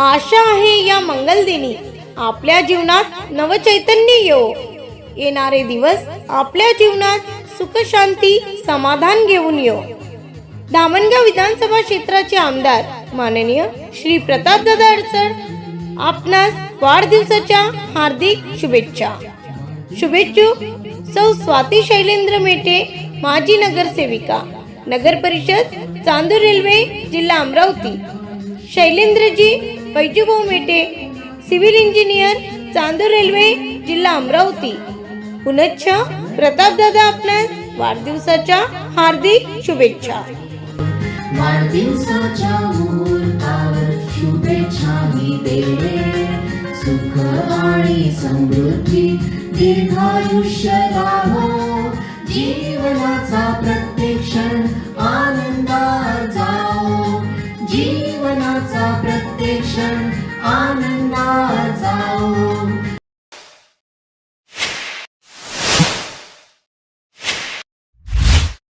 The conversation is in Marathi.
आशा आहे या मंगलदिनी. आपल्या जीवनात नवचैतन्य येऊ येणारे दिवस आपल्या जीवनात सुख शांती समाधान घेऊन येऊ धामणगाव विधानसभा क्षेत्राचे आमदार माननीय श्री प्रतापदादा अडचण आपणास वाढदिवसाच्या हार्दिक शुभेच्छा. शुभेच्छुक सौ स्वाती शैलेंद्र मेटे माजी नगरसेविका नगर परिषद चांदूर रेल्वे जिल्हा Amravati. Shailendraji Baijubhau Mete civil engineer Chandur railway जिल्हा अमरावती. पुनच्छ प्रतापदादा आपल्या वाढदिवसाच्या हार्दिक शुभेच्छा. वाढदिवसाच्या मुहूर्तावर शुभेच्छा मी देणे सुख आणि समृद्धी दीर्घायुष्य लाभो. जीवनाचा